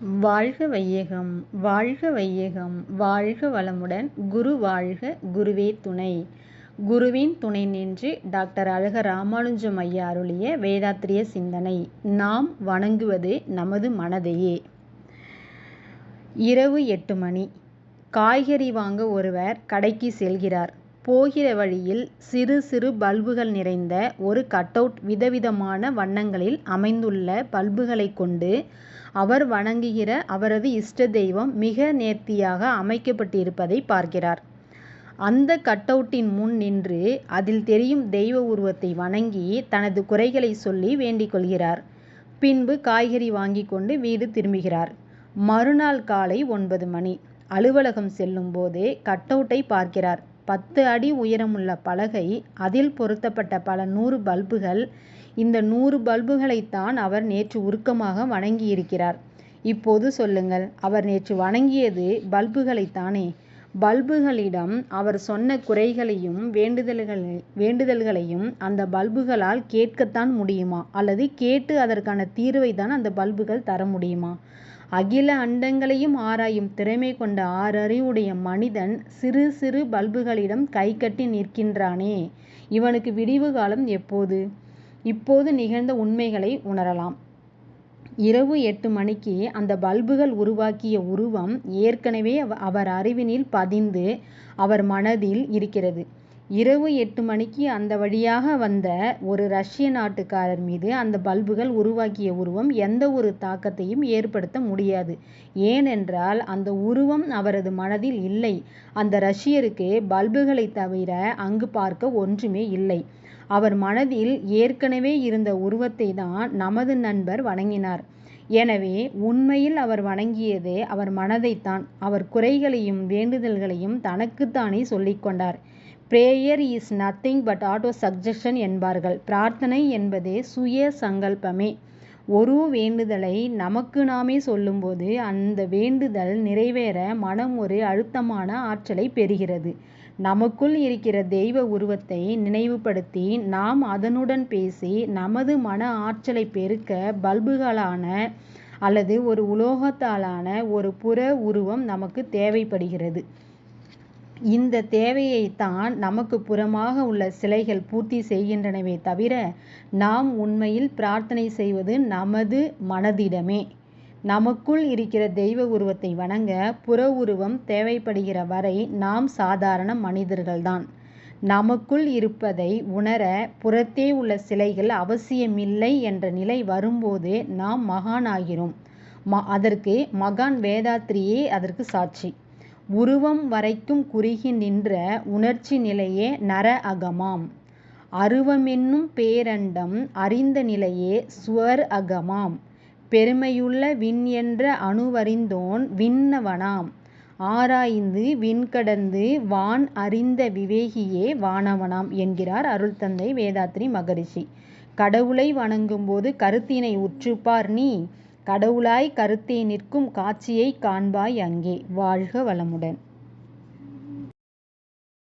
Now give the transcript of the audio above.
வாழ்க வையகம் வாழ்க வையகம் வாழ்க வளமுடன் குரு வாழ்க குருவே துணை. குருவின் துணை நின்று டாக்டர் அழக ராமானுஜம் ஐயா அருளிய வேதாத்திரிய சிந்தனை நாம் வணங்குவது நமது மனதையே. இரவு எட்டு மணி. காய்கறி வாங்க ஒருவர் கடைக்கு செல்கிறார். போகிற வழியில் சிறு சிறு பல்புகள் நிறைந்த ஒரு கட்டவுட் விதவிதமான வண்ணங்களில் அமைந்துள்ள பல்புகளை கொண்டு அவர் வணங்குகிற அவரது இஷ்ட தெய்வம் மிக நேர்த்தியாக அமைக்கப்பட்டிருப்பதை பார்க்கிறார். அந்த கட்டவுட்டின் முன் நின்று அதில் தெரியும் தெய்வ உருவத்தை வணங்கி தனது குறைகளை சொல்லி வேண்டிக் கொள்கிறார். பின்பு காய்கறி வாங்கி கொண்டு வீடு திரும்புகிறார். மறுநாள் காலை ஒன்பது மணி. அலுவலகம் செல்லும் போதே கட்டவுட்டை பார்க்கிறார். பத்து அடி உயரமுள்ள பலகை அதில் பொருத்தப்பட்ட பல நூறு பல்புகள். இந்த நூறு பல்புகளைத்தான் அவர் நேற்று உருக்கமாக வணங்கியிருக்கிறார். இப்போது சொல்லுங்கள் அவர் நேற்று வணங்கியது பல்புகளைத்தானே? பல்புகளிடம் அவர் சொன்ன குறைகளையும் வேண்டுதல்களை வேண்டுதல்களையும் அந்த பல்புகளால் கேட்கத்தான் முடியுமா? அல்லது கேட்டு அதற்கான தீர்வை தான் அந்த பல்புகள் தர முடியுமா? அகில அண்டங்களையும் ஆராயும் திறமை கொண்ட ஆறறிவுடைய மனிதன் சிறு சிறு பல்புகளிடம் கை கட்டி நிற்கின்றானே. இவனுக்கு விடிவு காலம் எப்போது? இப்போது நிகழ்ந்த உண்மைகளை உணரலாம். இரவு எட்டு மணிக்கு அந்த பல்புகள் உருவாக்கிய உருவம் ஏற்கனவே அவர் அறிவினில் பதிந்து அவர் மனதில் இருக்கிறது. இரவு எட்டு மணிக்கு அந்த வழியாக வந்த ஒரு ரஷ்ய நாட்டுக்காரர் மீது அந்த பல்புகள் உருவாக்கிய உருவம் எந்த ஒரு தாக்கத்தையும் ஏற்படுத்த முடியாது. ஏனென்றால் அந்த உருவம் அவரது மனதில் இல்லை. அந்த ரஷ்யருக்கு பல்புகளை தவிர அங்கு பார்க்க ஒன்றுமே இல்லை. அவர் மனதில் ஏற்கனவே இருந்த உருவத்தை தான் நமது நண்பர் வணங்கினார். எனவே உண்மையில் அவர் வணங்கியது அவர் மனதைத்தான். அவர் குறைகளையும் வேண்டுதல்களையும் தனக்குத்தானே சொல்லிக்கொண்டார் prayer is nothing but auto suggestion என்பார்கள். பிரார்த்தனை என்பதே சுய சங்கல்பமே. ஒரு வேண்டுதலை நமக்கு நாமே சொல்லும்போது அந்த வேண்டுதல் நிறைவேற மனம் ஒரு அழுத்தமான ஆற்றலை பெறுகிறது. நமக்குள் இருக்கிற தெய்வ உருவத்தை நினைவுபடுத்தி நாம் அதனுடன் பேசி நமது மன ஆற்றலை பெருக்க பல்புகளான அல்லது ஒரு உலோகத்தாலான ஒரு புற உருவம் நமக்கு தேவைப்படுகிறது. இந்த தேவையைத்தான் நமக்கு புறமாக உள்ள சிலைகள் பூர்த்தி செய்கின்றனவே தவிர நாம் உண்மையில் பிரார்த்தனை செய்வது நமது மனதிடமே. நமக்குள் இருக்கிற தெய்வ உருவத்தை வணங்க புற உருவம் தேவைப்படுகிற வரை நாம் சாதாரண மனிதர்கள்தான். நமக்குள் இருப்பதை உணர புறத்தே உள்ள சிலைகள் அவசியமில்லை என்ற நிலை வரும்போது நாம் மகான் ஆகிறோம் ம அதற்கு மகான் வேதாத்திரியே அதற்கு சாட்சி. உருவம் வரைக்கும் குறுகி நின்ற உணர்ச்சி நிலையே நர அகமாம். அருவமென்னும் பேரண்டம் அறிந்த நிலையே சுவர் அகமாம். பெருமையுள்ள விண் என்ற அணுவறிந்தோன் விண்ணவனாம். ஆராய்ந்து விண்கடந்து வான் அறிந்த விவேகியே வானவனாம் என்கிறார் அருள்தந்தை வேதாத்ரி மகரிஷி. கடவுளை வணங்கும்போது கருத்தினை உற்றுப்பார் நீ. கடவுளாய் கருத்தே நிற்கும் காட்சியை காண்பாய் அங்கே. வாழ்க வளமுடன்.